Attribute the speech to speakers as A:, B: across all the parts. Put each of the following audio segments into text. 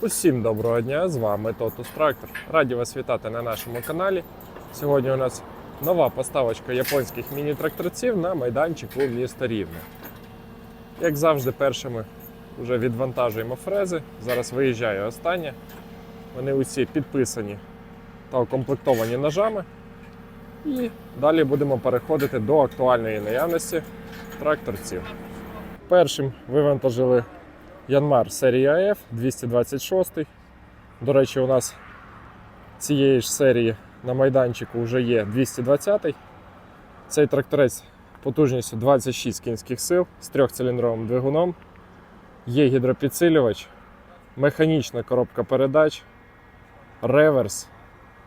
A: Усім доброго дня! З вами Тотус Трактор. Раді вас вітати на нашому каналі. Сьогодні у нас нова поставочка японських міні-тракторців на майданчику міста Рівне. Як завжди, першими вже відвантажуємо фрези. Зараз виїжджає остання. Вони усі підписані та укомплектовані ножами. І далі будемо переходити до актуальної наявності тракторців. Першим вивантажили Янмар серії АФ 226. До речі, у нас цієї ж серії на майданчику вже є 220. Цей тракторець потужністю 26 кінських сил з трьохциліндровим двигуном. Є гідропідсилювач, механічна коробка передач, реверс,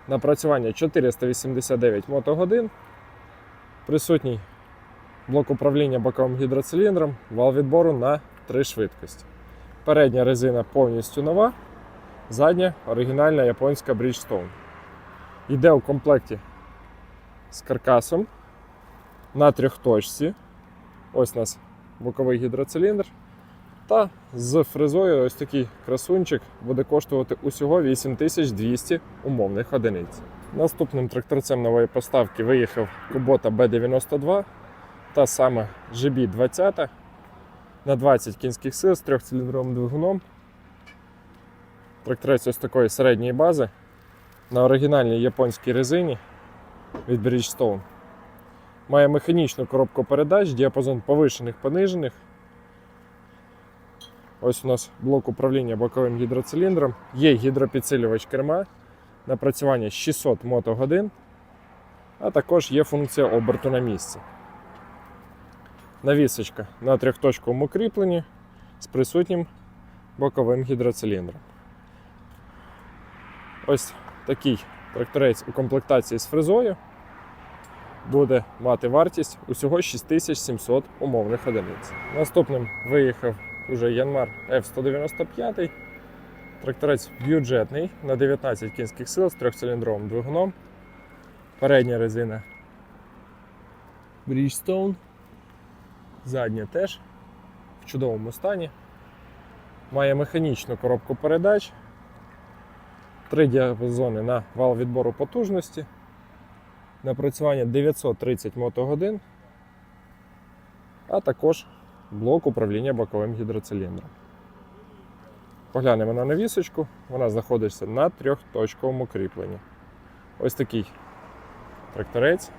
A: напрацювання 489 мотогодин. Присутній блок управління боковим гідроциліндром, вал відбору на три швидкості. Передня резина повністю нова, задня оригінальна японська Bridgestone. Йде у комплекті з каркасом на трьохточці. Ось у нас боковий гідроциліндр. Та з фрезою ось такий красунчик буде коштувати усього 8200 умовних одиниць. Наступним тракторцем нової поставки виїхав Kubota B92 та саме GB20 на 20 кінських сил з трьохциліндровим двигуном. Тракторець ось такої середньої бази на оригінальній японській резині від Bridgestone. Має механічну коробку передач, діапазон повишених понижених. Ось у нас блок управління боковим гідроциліндром. Є гідропідсилювач керма, напрацювання 600 мотогодин, а також є функція оберту на місці. Навісочка на трьохточковому кріпленні з присутнім боковим гідроциліндром. Ось такий тракторець у комплектації з фрезою буде мати вартість усього 6700 умовних одиниць. Наступним виїхав уже Янмар F195. Тракторець бюджетний на 19 кінських сил з трьохциліндровим двигуном. Передня резина Bridgestone. Задня теж в чудовому стані. Має механічну коробку передач, три діапазони на вал відбору потужності, напрацювання 930 мотогодин, а також блок управління боковим гідроциліндром. Поглянемо на навісочку, вона знаходиться на трьохточковому кріпленні. Ось такий тракторець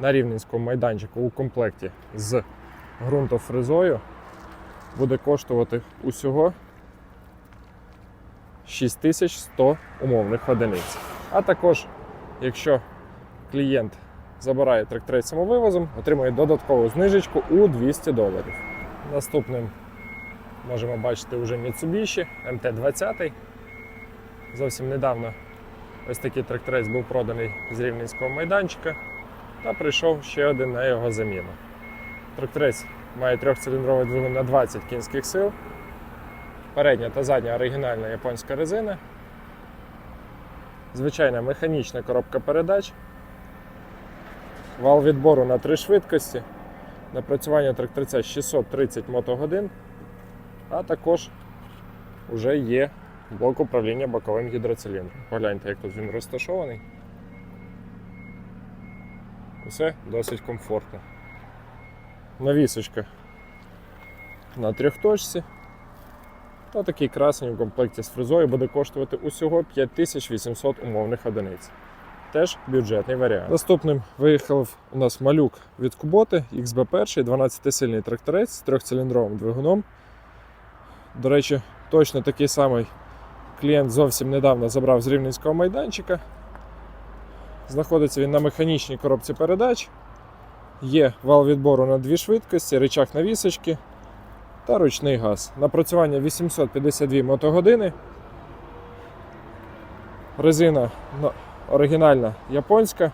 A: на рівненському майданчику у комплекті з ґрунтофрезою буде коштувати усього 6100 умовних одиниць. А також, якщо клієнт забирає тракторець самовивозом, отримує додаткову знижечку у 200 доларів. Наступним можемо бачити вже Mitsubishi MT-20. Зовсім недавно ось такий тракторець був проданий з рівненського майданчика та прийшов ще один на його заміну. Тракторець має трьохциліндровий двигун на 20 кінських сил. Передня та задня оригінальна японська резина. Звичайна механічна коробка передач. Вал відбору на три швидкості. Напрацювання тракторця 630 мотогодин. А також вже є блок управління боковим гідроциліндром. Погляньте, як тут він розташований. Все досить комфортно навісочка на трьохточці. Та такий красень у комплекті з фрезою буде коштувати усього 5800 умовних одиниць. Теж бюджетний варіант. Наступним виїхав у нас малюк від Куботи XB1, 12-сильний тракторець з трьохциліндровим двигуном. До речі, точно такий самий клієнт зовсім недавно забрав з рівненського майданчика. Знаходиться він на механічній коробці передач. Є вал відбору на дві швидкості, рычаг навісочки та ручний газ. Напрацювання 852 мотогодини. Резина оригінальна японська.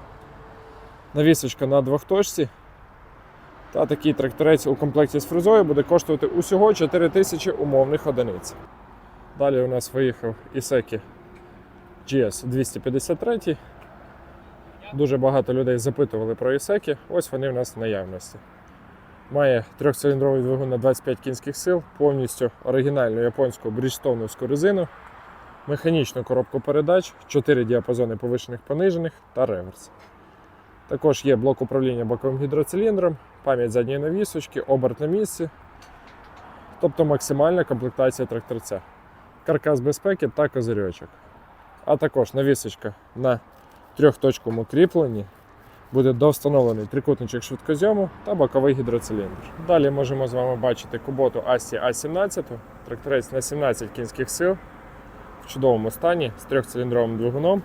A: Навісочка на двохточці. Та такий тракторець у комплекті з фрезою буде коштувати усього 4000 умовних одиниць. Далі у нас виїхав Ісекі GS 253. Дуже багато людей запитували про ісеки. Ось вони в нас в наявності. Має трьохциліндровий двигун на 25 кінських сил, повністю оригінальну японську бріджстоуновську резину, механічну коробку передач, 4 діапазони повишених понижених та реверс. Також є блок управління боковим гідроциліндром, пам'ять задньої навісочки, оберт на місці, тобто максимальна комплектація тракторця, каркас безпеки та козирьочок. А також навісочка на трьохточковому кріпленні, буде довстановлений трикутничок швидкозйому та боковий гідроциліндр. Далі можемо з вами бачити куботу Асі А17, тракторець на 17 кінських сил в чудовому стані з трьохциліндровим двигуном.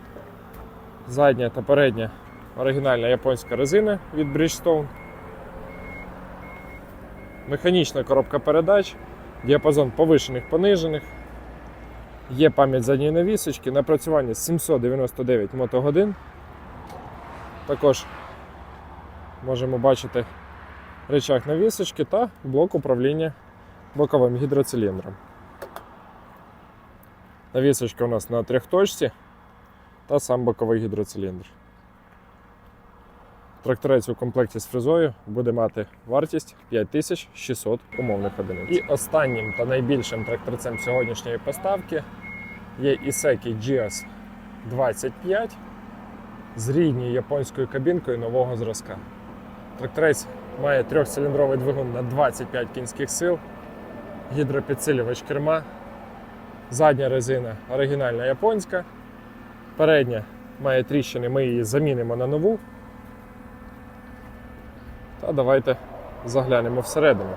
A: Задня та передня оригінальна японська резина від Bridgestone. Механічна коробка передач, діапазон повишених понижених. Є пам'ять задньої навісочки, напрацювання 799 мотогодин. Також можемо бачити речах навісочки та блок управління боковим гідроциліндром. Навісочка у нас на трьохточці та сам боковий гідроциліндр. Тракторець у комплекті з фрезою буде мати вартість 5600 умовних одиниць. І останнім та найбільшим тракторцем сьогоднішньої поставки є Iseki GS 25 з рідньою японською кабінкою нового зразка. Тракторець має трьохциліндровий двигун на 25 кінських сил, гідропідсилювач керма, задня резина оригінальна японська, передня має тріщини, ми її замінимо на нову. Та давайте заглянемо всередину.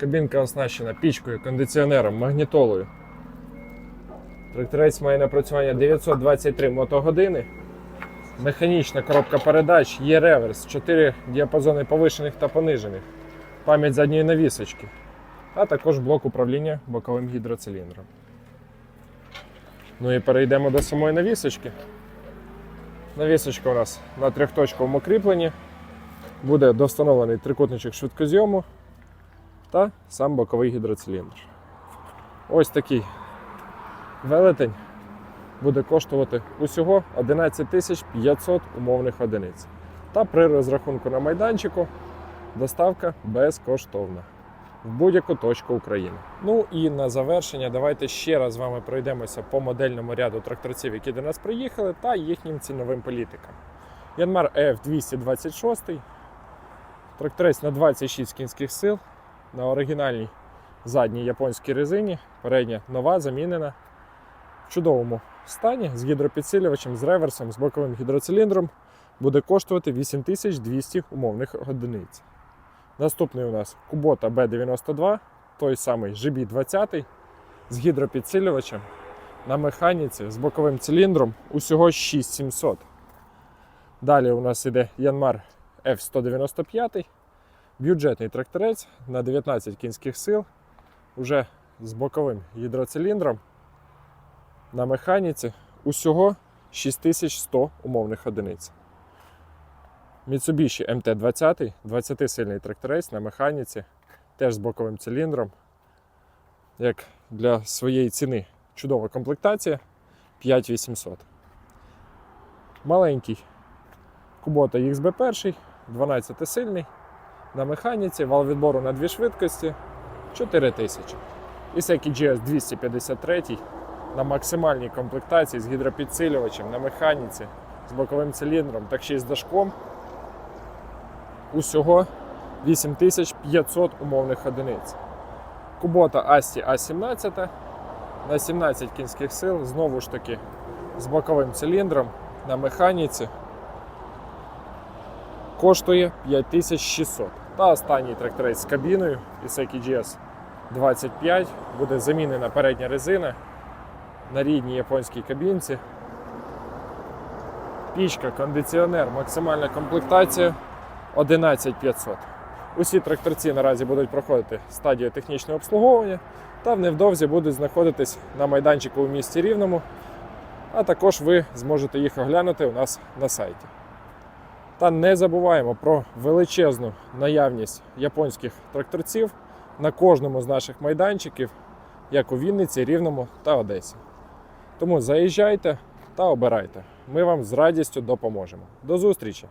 A: Кабінка оснащена пічкою, кондиціонером, магнітолою. Тракторець має напрацювання 923 мотогодини. Механічна коробка передач, є реверс, 4 діапазони повишених та понижених, пам'ять задньої навісочки, а також блок управління боковим гідроциліндром. Ну і перейдемо до самої навісочки. Навісочка у нас на трьохточковому кріпленні. Буде довстановлений трикутничок швидкозйому та сам боковий гідроциліндр. Ось такий велетень буде коштувати усього 11 500 умовних одиниць. Та при розрахунку на майданчику доставка безкоштовна в будь-яку точку України. Ну і на завершення давайте ще раз з вами пройдемося по модельному ряду тракторців, які до нас приїхали, та їхнім ціновим політикам. Янмар EF 226, тракторець на 26 кінських сил, на оригінальній задній японській резині, передня нова, замінена в чудовому стані з гідропідсилювачем, з реверсом, з боковим гідроциліндром буде коштувати 8200 умовних одиниць. Наступний у нас Kubota B92, той самий GB20 з гідропідсилювачем на механіці з боковим циліндром усього 6700. Далі у нас іде Yanmar F195, бюджетний тракторець на 19 кінських сил, уже з боковим гідроциліндром на механіці усього 6100 умовних одиниць. Mitsubishi MT-20, 20-сильний тракторець на механіці, теж з боковим циліндром. Як для своєї ціни чудова комплектація 5800. Маленький Kubota XB1, 12-сильний на механіці, вал відбору на дві швидкості 4000. І Iseki GS 253 на максимальній комплектації з гідропідсилювачем на механіці, з боковим циліндром, так ще й з дашком. Усього 8500 умовних одиниць. Кубота Асті А17 на 17 кінських сил, знову ж таки, з боковим циліндром на механіці. Коштує 5600. Та останній тракторець з кабіною Iseki GS 25 буде замінена передня резина на рідній японській кабінці. Пічка, кондиціонер, максимальна комплектація 11500. Усі тракторці наразі будуть проходити стадію технічного обслуговування та невдовзі будуть знаходитись на майданчику у місті Рівному, а також ви зможете їх оглянути у нас на сайті. Та не забуваємо про величезну наявність японських тракторців на кожному з наших майданчиків, як у Вінниці, Рівному та Одесі. Тому заїжджайте та обирайте. ми вам з радістю допоможемо. До зустрічі!